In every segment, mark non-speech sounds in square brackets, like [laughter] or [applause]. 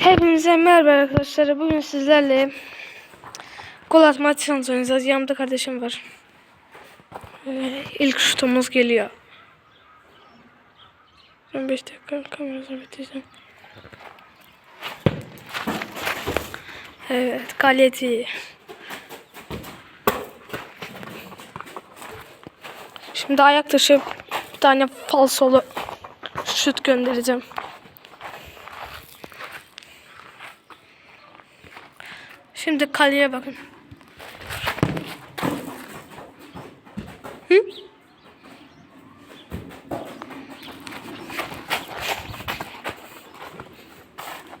Hepinize merhaba arkadaşlar. Bugün sizlerle gol atma challenge oynayacağız. Yanımda kardeşim var. Ee, ilk şutumuz geliyor. Ben 5 dakika kamerasını bitireceğim. Evet, kaleci. Şimdi ayak dışı bir tane falsolu şut göndereceğim. Şimdi kaleye bakın. Hı?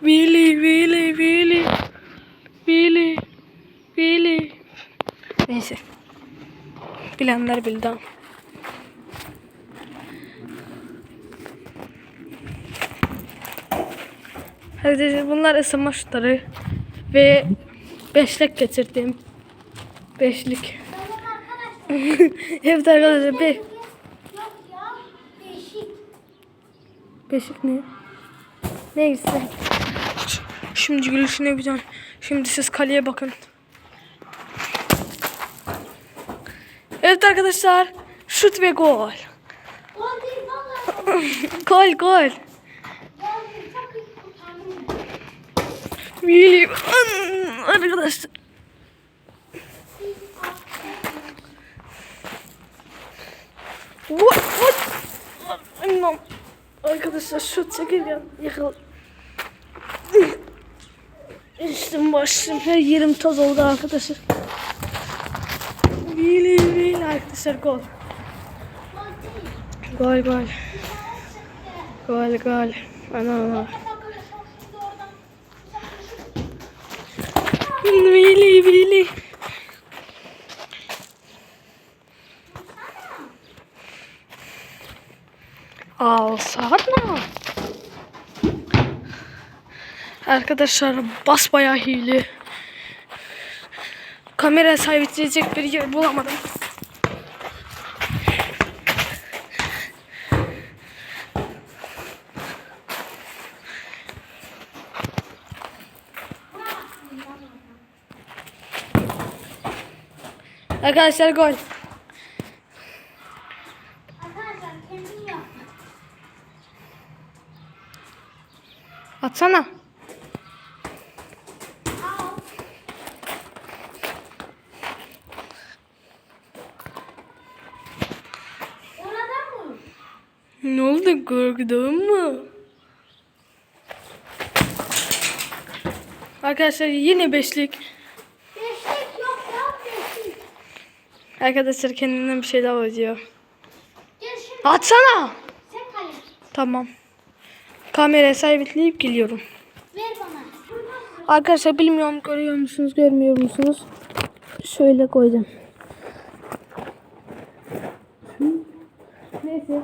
Willy, Willy, Willy. Willy, Willy. Neyse. Bilenler bildi ama. Hadi bunlar ısınma şutları ve beşlik getirdim. Beşlik. [laughs] evet arkadaşlar be beşlik ne? Neyse. Şimdi gülüşünü yapacağım. Şimdi siz kaleye bakın. Evet arkadaşlar. Şut ve gol. Gol. [laughs] Gol gol. Arkadaşlar. What? What? Anam. Arkadaşlar şut çekirken yıkıl. Üstüm başım her yerim toz oldu arkadaşlar. Willy Willy arkadaşlar gol. Gol gol. Gol gol. Ana Willy Willy. Alsana. Arkadaşlar basbayağı hile. Kamera sabitleyecek bir yer bulamadım. Arkadaşlar gol. Arkadaşlar kendin yap. Atsana. Al. Orada mı? Ne oldu korktun mu? Arkadaşlar yine. Beşlik yok ya beşlik. Arkadaşlar kendinden bir şey. Gel şimdi Atsana. sen kale. Tamam. Kamerayı sabitleyip geliyorum. Ver bana. Arkadaşlar bilmiyorum görüyor musunuz görmüyor musunuz? Şöyle koydum. Neyse.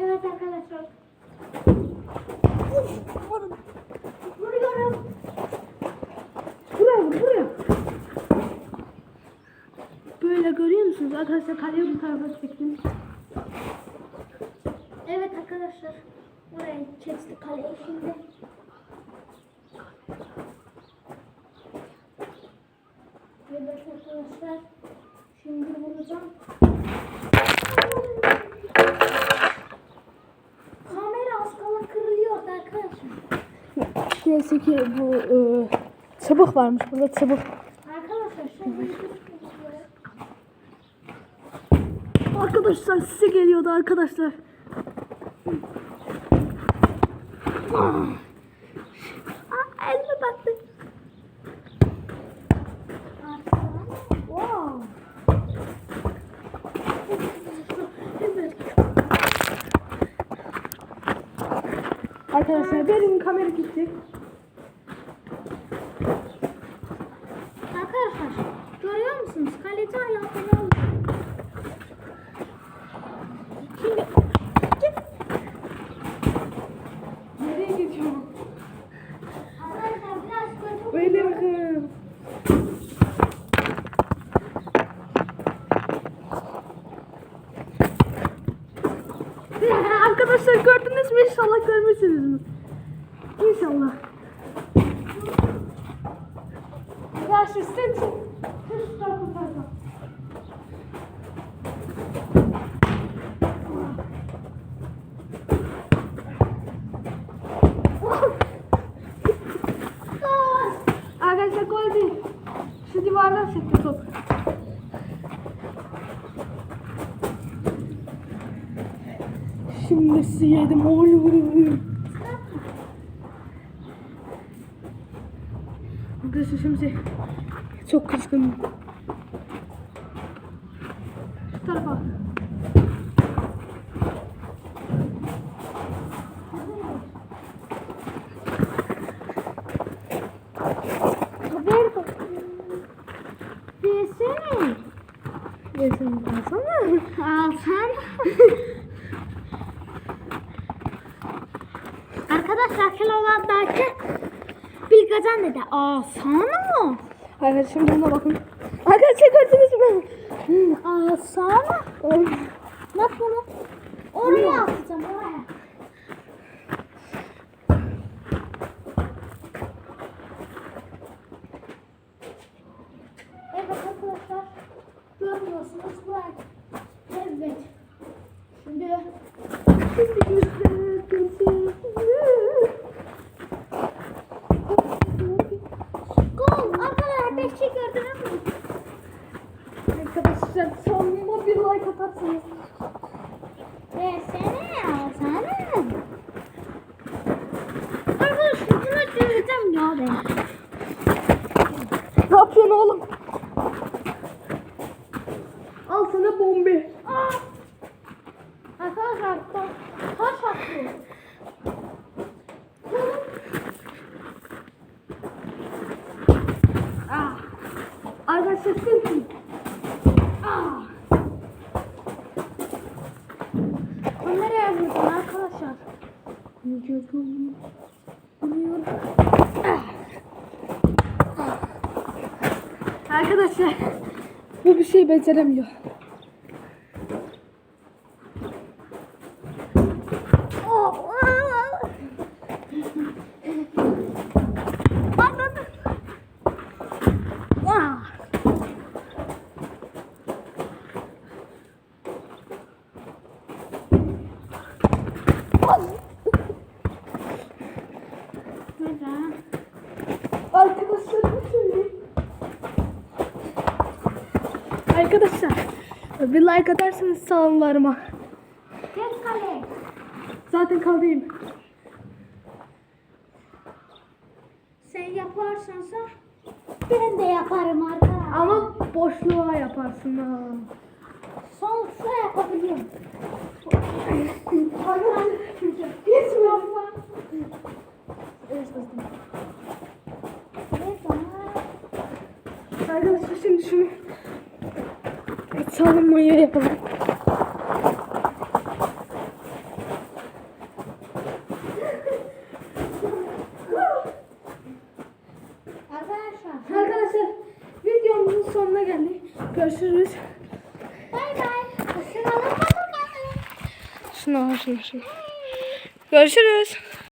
Evet arkadaşlar. Vuruyorum. Buraya vur buraya. Böyle Arkadaşlar kaleyi bu tarafa çektim. Evet arkadaşlar. Buraya çekti kaleyi şimdi. Evet arkadaşlar. Şimdi vuracağım. Kamera az kala kırılıyordu arkadaşlar. Neyse ki bu e, çabuk varmış. Burada çabuk. Arkadaşlar şimdi Arkadaşlar size geliyordu arkadaşlar. Aa, elime battı. Arkadaşlar benim kamera gitti. Arkadaşlar görüyor musunuz? Kaleci ayakları aldı. Şimdi git. Nereye gidiyorum? Arkadaşlar biraz kötü. Böyle bakın. [laughs] Arkadaşlar gördünüz mü? İnşallah görmüşsünüz mü? İnşallah. Ya şu sen çek. Şu tarafa tarafa. Arkadaşlar gol değil. Şu divardan sekti top. Sizi yedim. Oy oy oy. Arkadaşlar şimdi çok kızgınım. Şu tarafa. Bakayım. Desene. Resim alsana. [laughs] Kilolardaki bir kazan dedi. Alsana mı? Arkadaşlar şimdi buna bakın. Arkadaşlar gördünüz mü? Alsana. Bak bunu. Oraya atacağım oraya. Evet arkadaşlar. Görmüyorsunuz bu Evet. Şimdi Gol. Arkadaşlar beş şey gördünüz mü? Arkadaşlar sonuna bir like atarsınız. Versene alsana. Arkadaşlar şunu çözeceğim ya ben. Ne yapıyorsun oğlum? Al sana bombe. Aa! Arkadaşlar ta- taş atıyor. Ah. Arkadaşlar silkin. O nereye vurdun arkadaşlar? Biliyorum. Biliyorum. Arkadaşlar bu bir şey beceremiyor. Oh! aa! Patladı. Aa! Neden? Arkadaşlar bu şey. Arkadaşlar bir like atarsanız salonlarıma. Gel kale. Zaten kaldayım. Sen yaparsansa ben de yaparım arkadaşlar. Ama boşluğa yaparsın ha. Son şuraya [laughs] yapabiliyorum. Hiç mi yapma? Evet bana. Arkadaşlar şimdi şunu salınmayı yapalım. Arkadaşlar. Arkadaşlar videomuzun sonuna geldik. Görüşürüz. Bay bay. Şuna şuna şuna. Görüşürüz.